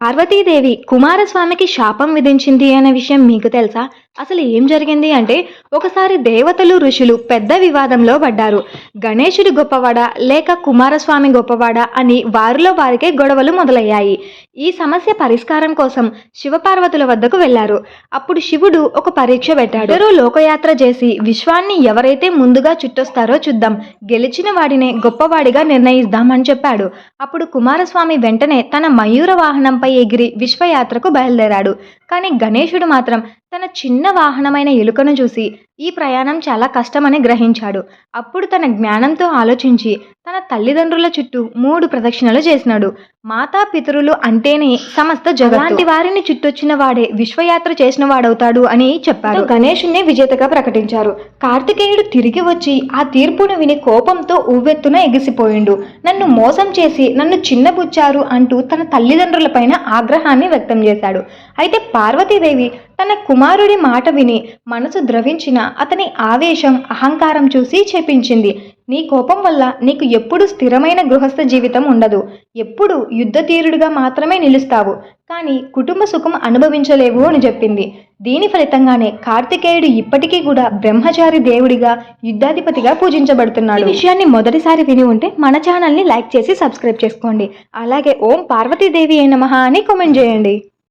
పార్వతీదేవి కుమారస్వామికి శాపం విధించింది అనే విషయం మీకు తెలుసా? అసలు ఏం జరిగింది అంటే ఒకసారి దేవతలు ఋషులు పెద్ద వివాదంలో పడ్డారు. గణేశుడి గొప్పవాడా లేక కుమారస్వామి గొప్పవాడా అని వారిలో వారికే గొడవలు మొదలయ్యాయి. ఈ సమస్య పరిష్కారం కోసం శివపార్వతుల వద్దకు వెళ్ళారు. అప్పుడు శివుడు ఒక పరీక్ష పెట్టాడు. ఇద్దరూ లోకయాత్ర చేసి విశ్వాన్ని ఎవరైతే ముందుగా చుట్టొస్తారో చూద్దాం గెలిచిన వాడినే గొప్పవాడిగా నిర్ణయిద్దామని చెప్పాడు. అప్పుడు కుమారస్వామి వెంటనే తన మయూర వాహనంపై ఎగిరి విశ్వయాత్రకు బయలుదేరాడు. కానీ గణేశుడు మాత్రం తన చిన్న వాహనమైన ఎలుకను చూసి ఈ ప్రయాణం చాలా కష్టమని గ్రహించాడు. అప్పుడు తన జ్ఞానంతో ఆలోచించి తల్లిదండ్రుల చుట్టూ మూడు ప్రదక్షిణలు చేసినాడు. మాతా పితరులు అంటేనే సమస్త జగలాంటి వారిని చుట్టొచ్చిన వాడే విశ్వయాత్ర చేసిన వాడవుతాడు అని చెప్పారు. గణేశుణ్ణి విజేతగా ప్రకటించారు. కార్తికేయుడు తిరిగి వచ్చి ఆ తీర్పును విని కోపంతో ఉవ్వెత్తున ఎగిసిపోయిండు. నన్ను మోసం చేసి నన్ను చిన్నబుచ్చారు అంటూ తన తల్లిదండ్రులపైన ఆగ్రహాన్ని వ్యక్తం చేశాడు. అయితే పార్వతీదేవి తన కుమారుడి మాట విని మనసు ద్రవించిన అతని ఆవేశం అహంకారం చూసి చెప్పించింది. నీ కోపం వల్ల నీకు ఎప్పుడు స్థిరమైన గృహస్థ జీవితం ఉండదు. ఎప్పుడు యుద్ధతీరుడిగా మాత్రమే నిలుస్తావు. కానీ కుటుంబ సుఖం అనుభవించలేవు అని చెప్పింది. దీని ఫలితంగానే కార్తికేయుడు ఇప్పటికీ కూడా బ్రహ్మచారి దేవుడిగా యుద్ధాధిపతిగా పూజించబడుతున్నాడు. ఈ విషయాన్ని మొదటిసారి విని ఉంటే మన ఛానల్ని లైక్ చేసి సబ్స్క్రైబ్ చేసుకోండి. అలాగే ఓం పార్వతీదేవి అయిన మహా అని కామెంట్ చేయండి.